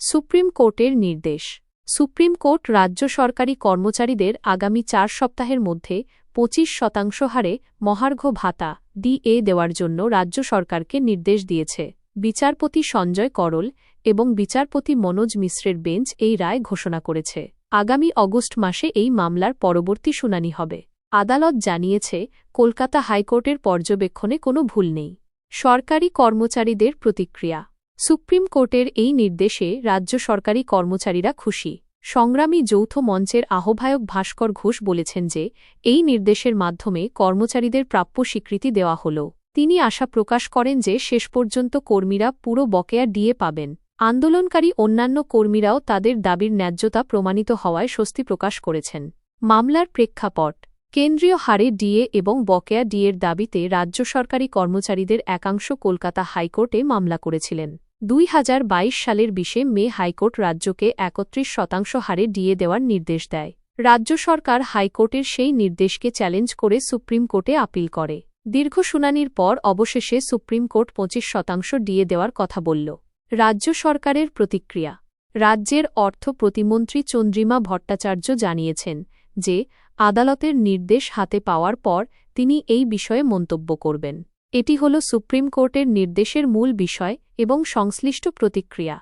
Supreme কোর্টের নির্দেশ। Supreme court রাজ্য সরকারি কর্মচারীদের আগামী চার সপ্তাহের মধ্যে পঁচিশ শতাংশ হারে মহার্ঘ ভাতা ডিএ দেওয়ার জন্য রাজ্য সরকারকে নির্দেশ দিয়েছে। বিচারপতি সঞ্জয় করল এবং বিচারপতি মনোজ মিশ্রের বেঞ্চ এই রায় ঘোষণা করেছে। আগামী অগস্ট মাসে এই মামলার পরবর্তী শুনানি হবে। আদালত জানিয়েছে, কলকাতা হাইকোর্টের পর্যবেক্ষণে কোনো ভুল নেই। সরকারি কর্মচারীদের প্রতিক্রিয়া। সুপ্রিম কোর্টের এই নির্দেশে রাজ্য সরকারি কর্মচারীরা খুশি। সংগ্রামী যৌথ মঞ্চের আহ্বায়ক ভাস্কর ঘোষ বলেছেন যে, এই নির্দেশের মাধ্যমে কর্মচারীদের প্রাপ্য স্বীকৃতি দেওয়া হল। তিনি আশা প্রকাশ করেন যে, শেষ পর্যন্ত কর্মীরা পুরো বকেয়া ডিএ পাবেন। আন্দোলনকারী অন্যান্য কর্মীরাও তাদের দাবির ন্যায্যতা প্রমাণিত হওয়ায় স্বস্তি প্রকাশ করেছেন। মামলার প্রেক্ষাপট। কেন্দ্রীয় হারে ডিএ এবং বকেয়া ডিএর দাবিতে রাজ্য সরকারি কর্মচারীদের একাংশ কলকাতা হাইকোর্টে মামলা করেছিলেন। দুই হাজার বাইশ সালের বিশে মে হাইকোর্ট রাজ্যকে একত্রিশ শতাংশ হারে ডিএ দেওয়ার নির্দেশ দেয়। রাজ্য সরকার হাইকোর্টের সেই নির্দেশকে চ্যালেঞ্জ করে সুপ্রিম কোর্টে আপিল করে। দীর্ঘ শুনানির পর অবশেষে সুপ্রিম কোর্ট পঁচিশ শতাংশ ডিএ দেওয়ার কথা বলল। রাজ্য সরকারের প্রতিক্রিয়া। রাজ্যের অর্থ প্রতিমন্ত্রী চন্দ্রিমা ভট্টাচার্য জানিয়েছেন যে, আদালতের নির্দেশ হাতে পাওয়ার পর তিনি এই বিষয়ে মন্তব্য করবেন। এটি হল সুপ্রিম কোর্টের নির্দেশের মূল বিষয় এবং সংশ্লিষ্ট প্রতিক্রিয়া।